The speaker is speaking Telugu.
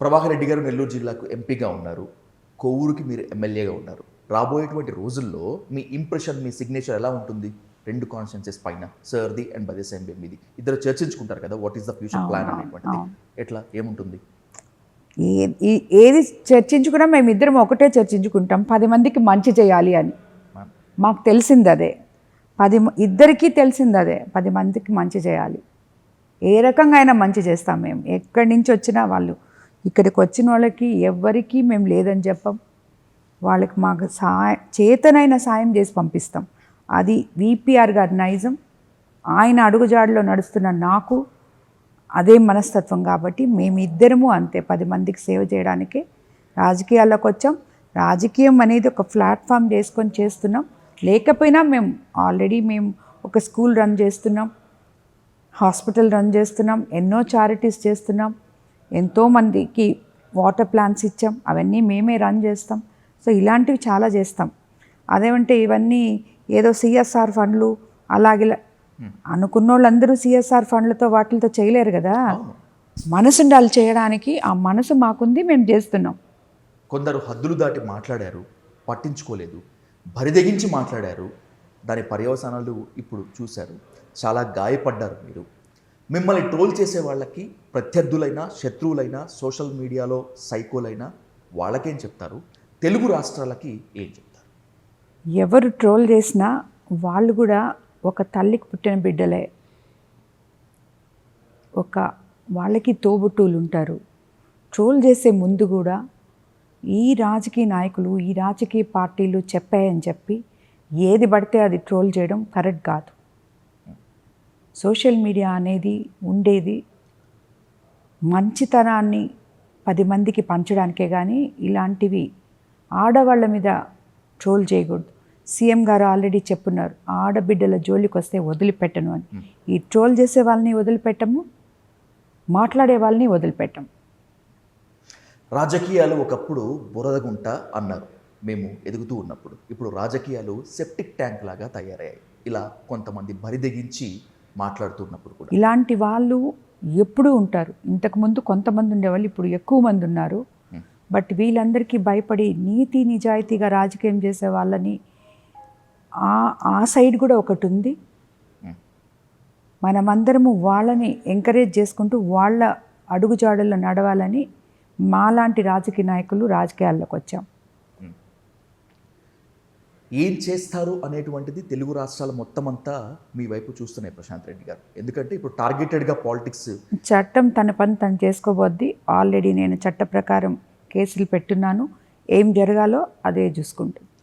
ప్రభాకర్ రెడ్డి గారు నెల్లూరు జిల్లాకు ఎంపీగా ఉన్నారు. కొవ్వూరుకి మీరు ఎమ్మెల్యేగా ఉన్నారు. రాబోయేటువంటి రోజుల్లో మీ ఇంప్రెషన్ మీ సిగ్నేచర్ ఎలా ఉంటుంది? రెండు కాన్స్టిట్యూన్సీస్ పైన సర్ది అండ్ ఎంపీ మీది. ఇద్దరు చర్చించుకుంటారు కదా what is the future plan అనేటువంటిది. ఎట్లా? ఏముంటుంది? ఏది చర్చించుకున్నా మేము ఇద్దరం ఒకటే చర్చించుకుంటాం. పది మందికి మంచి చేయాలి అని. మాకు తెలిసింది అదే పది ఇద్దరికీ తెలిసింది అదే పది మందికి మంచి చేయాలి. ఏ రకంగా అయినా మంచి చేస్తాం మేము. ఎక్కడి నుంచి వచ్చినా వాళ్ళు ఇక్కడికి వచ్చిన వాళ్ళకి ఎవ్వరికీ మేము లేదని చెప్పం. వాళ్ళకి మాకు సాయ చేతనైన సాయం చేసి పంపిస్తాం. అది విపిఆర్ గారి నైజం. ఆయన అడుగుజాడలో నడుస్తున్న నాకు అదే మనస్తత్వం కాబట్టి మేమిద్దరము అంతే. పది మందికి సేవ చేయడానికే రాజకీయాల్లోకి వచ్చాం. రాజకీయం అనేది ఒక ప్లాట్ఫామ్ చేసుకొని చేస్తున్నాం. లేకపోయినా మేము ఆల్రెడీ మేము ఒక స్కూల్ రన్ చేస్తున్నాం. హాస్పిటల్ రన్ చేస్తున్నాం. ఎన్నో చారిటీస్ చేస్తున్నాం. ఎంతోమందికి వాటర్ ప్లాంట్స్ ఇచ్చాం. అవన్నీ మేమే రన్ చేస్తాం. సో ఇలాంటివి చాలా చేస్తాం. అదేమంటే ఇవన్నీ ఏదో సిఎస్ఆర్ ఫండ్లు అలాగే అనుకున్న వాళ్ళందరూ సిఎస్ఆర్ ఫండ్లతో వాటితో చేయలేరు కదా? మనసు ఉండాలి చేయడానికి ఆ మనసు మాకుంది మేము చేస్తున్నాం. కొందరు హద్దులు దాటి మాట్లాడారు పట్టించుకోలేదు బరిదెగించి మాట్లాడారు దాని పర్యవసానాలు ఇప్పుడు చూశారు. చాలా గాయపడ్డారు మీరు. మిమ్మల్ని ట్రోల్ చేసే వాళ్ళకి ప్రత్యర్థులైనా శత్రువులైనా సోషల్ మీడియాలో సైకోలైనా వాళ్ళకేం చెప్తారు? తెలుగు రాష్ట్రాలకి ఏం చెప్తారు? ఎవరు ట్రోల్ చేసినా వాళ్ళు కూడా ఒక తల్లికి పుట్టిన బిడ్డలే. ఒక వాళ్ళకి తోబుట్టువులు ఉంటారు. ట్రోల్ చేసే ముందు కూడా ఈ రాజకీయ నాయకులు ఈ రాజకీయ పార్టీలు చెప్పాయని చెప్పి ఏది పడితే అది ట్రోల్ చేయడం కరెక్ట్ కాదు. సోషల్ మీడియా అనేది ఉండేది మంచితనాన్ని పది మందికి పంచడానికే కానీ ఇలాంటివి ఆడవాళ్ళ మీద ట్రోల్ చేయకూడదు. సీఎం గారు ఆల్రెడీ చెప్పున్నారు ఆడబిడ్డల జోలికి వస్తే వదిలిపెట్టను అని. ఈ ట్రోల్ చేసే వాళ్ళని వదిలిపెట్టము మాట్లాడే వాళ్ళని వదిలిపెట్టము. రాజకీయాలు ఒకప్పుడు బురదగుంట అన్నారు. మేము ఎదుగుతూ ఉన్నప్పుడు. ఇప్పుడు రాజకీయాలు సెప్టిక్ ట్యాంక్ లాగా తయారయ్యాయి. ఇలా కొంతమంది బరిదెగించి మాట్లాడుతున్నప్పుడు కూడా. ఇలాంటి వాళ్ళు ఎప్పుడూ ఉంటారు. ఇంతకుముందు కొంతమంది ఉండేవాళ్ళు ఇప్పుడు ఎక్కువ మంది ఉన్నారు. బట్ వీళ్ళందరికీ భయపడి నీతి నిజాయితీగా రాజకీయం చేసే వాళ్ళని ఆ ఆ సైడ్ కూడా ఒకటి ఉంది. మనమందరము వాళ్ళని ఎంకరేజ్ చేసుకుంటూ వాళ్ళ అడుగుజాడల్లో నడవాలని మాలాంటి రాజకీయ నాయకులు రాజకీయాల్లోకి వచ్చాం. ఏం చేస్తారు అనేటువంటిది తెలుగు రాష్ట్రాల మొత్తం అంతా మీ వైపు చూస్తున్నాయి ప్రశాంత్ రెడ్డి గారు. ఎందుకంటే ఇప్పుడు టార్గెటెడ్గా పాలిటిక్స్ చట్టం తన పని తను చేసుకోబోద్ది. ఆల్రెడీ నేను చట్ట ప్రకారం కేసులు పెట్టున్నాను. ఏం జరగాలో అదే చూసుకుంటుంది.